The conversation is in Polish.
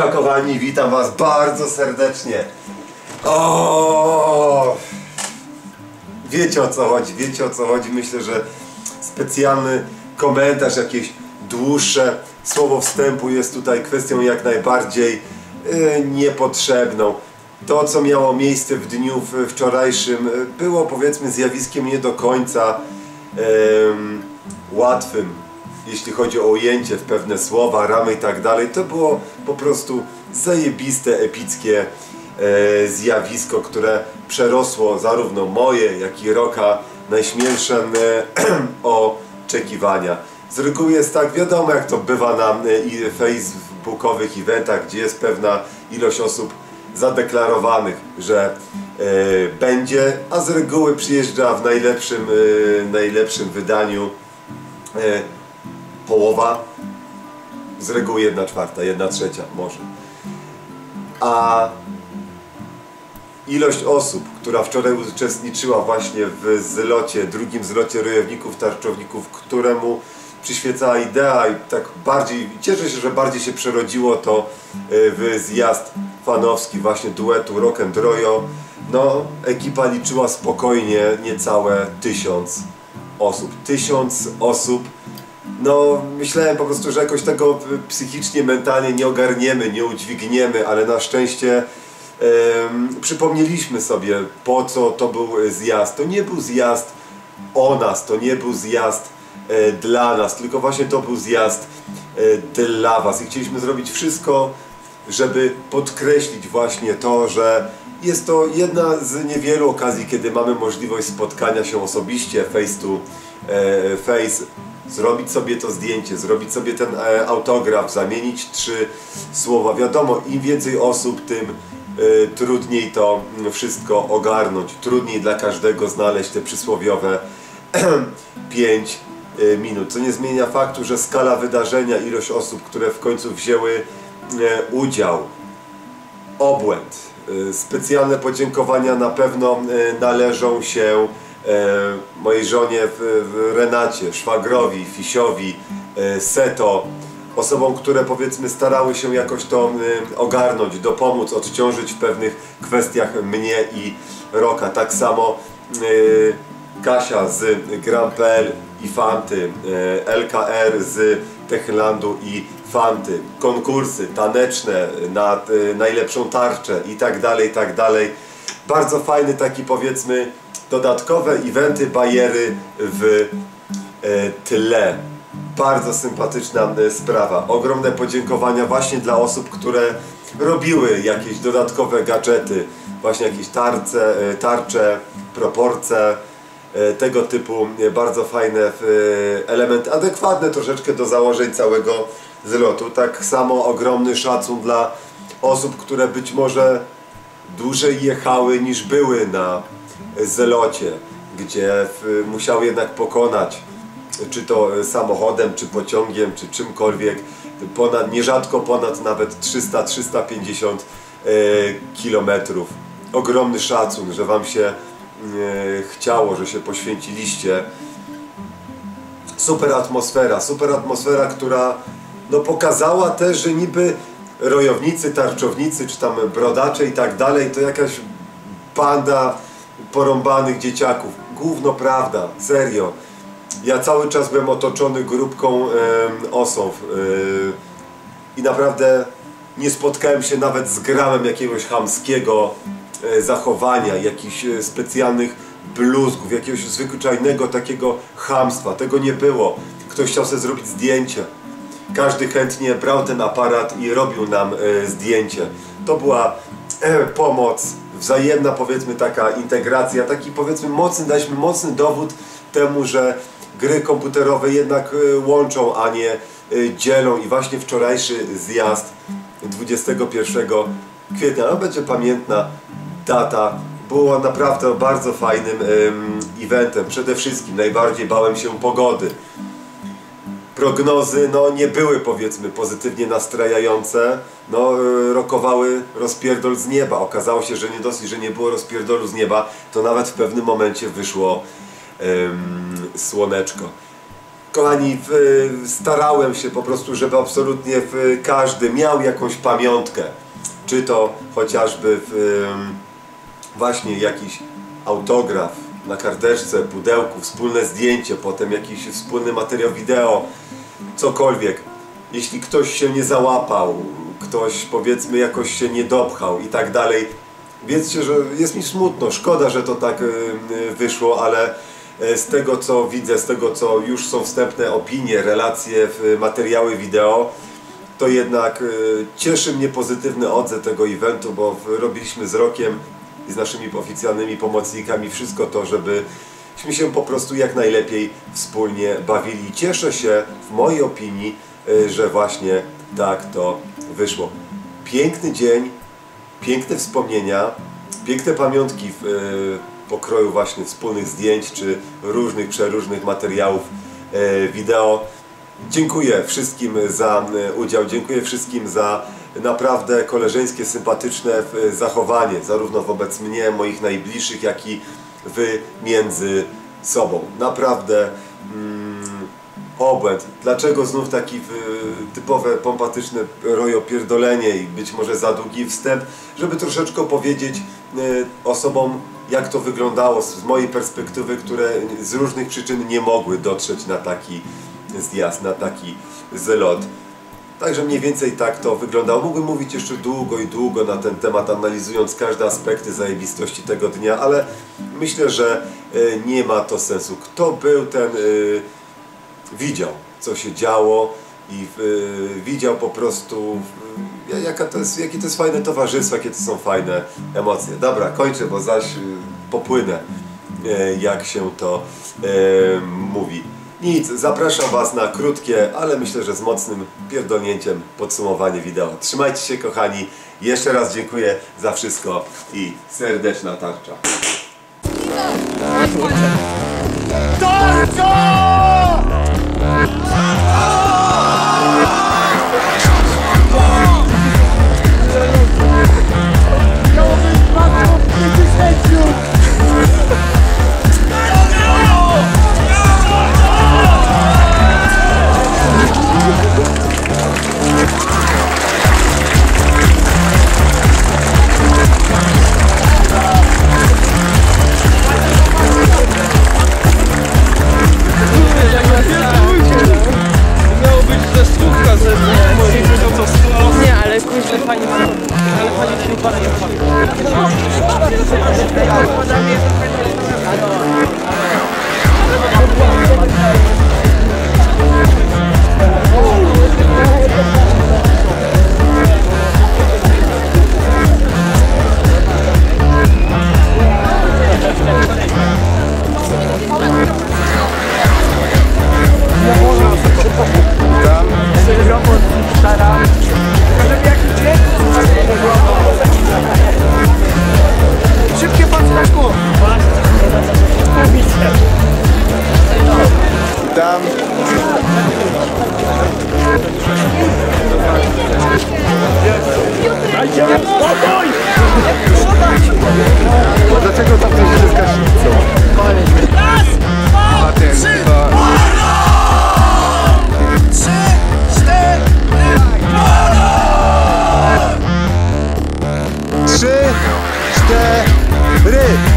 Kochani, witam Was bardzo serdecznie. O! Wiecie o co chodzi, wiecie o co chodzi. Myślę, że specjalny komentarz, jakieś dłuższe słowo wstępu jest tutaj kwestią jak najbardziej yy, niepotrzebną. To, co miało miejsce w dniu wczorajszym, yy, było powiedzmy zjawiskiem nie do końca yy, łatwym, jeśli chodzi o ujęcie w pewne słowa, ramy i tak dalej. To było po prostu zajebiste, epickie e, zjawisko, które przerosło zarówno moje, jak i Roka najśmielsze e, oczekiwania. Z reguły jest tak, wiadomo jak to bywa na e, facebookowych eventach, gdzie jest pewna ilość osób zadeklarowanych, że e, będzie, a z reguły przyjeżdża w najlepszym, e, najlepszym wydaniu e, połowa, z reguły jedna czwarta, jedna trzecia może. A ilość osób, która wczoraj uczestniczyła właśnie w zlocie, drugim zlocie rojowników, tarczowników, któremu przyświecała idea i tak bardziej, cieszę się, że bardziej się przerodziło to e, w zjazd fanowski właśnie duetu Rock and Royo. No, ekipa liczyła spokojnie niecałe tysiąc osób. Tysiąc osób no, myślałem po prostu, że jakoś tego psychicznie, mentalnie nie ogarniemy, nie udźwigniemy, ale na szczęście em, przypomnieliśmy sobie, po co to był zjazd. To nie był zjazd o nas, to nie był zjazd e, dla nas, tylko właśnie to był zjazd e, dla Was. I chcieliśmy zrobić wszystko, żeby podkreślić właśnie to, że jest to jedna z niewielu okazji, kiedy mamy możliwość spotkania się osobiście, face to e, face, zrobić sobie to zdjęcie, zrobić sobie ten e, autograf, zamienić trzy słowa. Wiadomo, im więcej osób, tym e, trudniej to wszystko ogarnąć. Trudniej dla każdego znaleźć te przysłowiowe 5 e, minut. Co nie zmienia faktu, że skala wydarzenia, ilość osób, które w końcu wzięły udział, obłęd. E, Specjalne podziękowania na pewno e, należą się e, mojej żonie Renacie, szwagrowi, Fisiowi, Seto, osobom, które powiedzmy starały się jakoś to ogarnąć, dopomóc, odciążyć w pewnych kwestiach mnie i Roka. Tak samo Kasia z Gram.pl i Fanty, LKR z Techlandu i Fanty, konkursy taneczne na e, najlepszą tarczę i tak dalej, i tak dalej. Bardzo fajny taki powiedzmy dodatkowe eventy, bariery w e, tle. Bardzo sympatyczna sprawa. Ogromne podziękowania właśnie dla osób, które robiły jakieś dodatkowe gadżety, właśnie jakieś tarce, e, tarcze, proporce, e, tego typu bardzo fajne elementy, adekwatne troszeczkę do założeń całego zlotu. Tak samo ogromny szacun dla osób, które być może dłużej jechały niż były na zelocie, gdzie musiały jednak pokonać, czy to samochodem, czy pociągiem, czy czymkolwiek, ponad, nierzadko ponad nawet 300-350 e, kilometrów. Ogromny szacun, że Wam się e, chciało, że się poświęciliście super atmosfera, super atmosfera, która no, pokazała też, że niby rojownicy, tarczownicy, czy tam brodacze i tak dalej, to jakaś banda porąbanych dzieciaków. Gówno prawda, serio. Ja cały czas byłem otoczony grupką em, osób yy, i naprawdę nie spotkałem się nawet z gramem jakiegoś chamskiego e, zachowania, jakichś e, specjalnych bluzgów, jakiegoś zwyczajnego takiego chamstwa. Tego nie było. Ktoś chciał sobie zrobić zdjęcie. Każdy chętnie brał ten aparat i robił nam e, zdjęcie. To była e, pomoc, wzajemna powiedzmy taka integracja, taki powiedzmy mocny, daliśmy mocny dowód temu, że gry komputerowe jednak e, łączą, a nie dzielą i właśnie wczorajszy zjazd 21 kwietnia, no będzie pamiętna data, było naprawdę bardzo fajnym em, eventem. Przede wszystkim najbardziej bałem się pogody prognozy no, nie były powiedzmy pozytywnie nastrajające, no, y, rokowały rozpierdol z nieba. Okazało się, że nie dosyć, że nie było rozpierdolu z nieba, to nawet w pewnym momencie wyszło ym, słoneczko. Kochani, w, starałem się po prostu, żeby absolutnie w, każdy miał jakąś pamiątkę. Czy to chociażby w, właśnie jakiś autograf na karteczce, pudełku, wspólne zdjęcie, potem jakiś wspólny materiał wideo, cokolwiek. Jeśli ktoś się nie załapał, ktoś powiedzmy jakoś się nie dopchał i tak dalej, wiedzcie, że jest mi smutno, szkoda, że to tak y, wyszło, ale y, z tego co widzę, z tego co już są wstępne opinie, relacje, materiały wideo, to jednak y, cieszy mnie pozytywny odzew tego eventu, bo robiliśmy z Rokiem z naszymi oficjalnymi pomocnikami wszystko to, żebyśmy się po prostu jak najlepiej wspólnie bawili. Cieszę się, w mojej opinii, y, że właśnie tak to wyszło. Piękny dzień, piękne wspomnienia, piękne pamiątki w e, pokroju właśnie wspólnych zdjęć czy różnych, przeróżnych materiałów e, wideo. Dziękuję wszystkim za udział, dziękuję wszystkim za naprawdę koleżeńskie, sympatyczne e, zachowanie, zarówno wobec mnie, moich najbliższych, jak i wy między sobą. Naprawdę mm, obłęd. Dlaczego znów taki y, typowe, pompatyczne rojopierdolenie i być może za długi wstęp, żeby troszeczkę powiedzieć y, osobom, jak to wyglądało z, z mojej perspektywy, które z różnych przyczyn nie mogły dotrzeć na taki zjazd, na taki zlot. Także mniej więcej tak to wyglądało. Mógłbym mówić jeszcze długo i długo na ten temat, analizując każde aspekty zajebistości tego dnia, ale myślę, że y, nie ma to sensu. Kto był ten y, widział, co się działo i y, widział po prostu, jaka to jest, jakie to jest fajne towarzystwo, jakie to są fajne emocje. Dobra, kończę, bo zaś popłynę, jak się to mówi. Nic, zapraszam Was na krótkie, ale myślę, że z mocnym pierdolnięciem podsumowanie wideo. Trzymajcie się kochani, jeszcze raz dziękuję za wszystko i serdeczna tarcza. Tarcza! Старик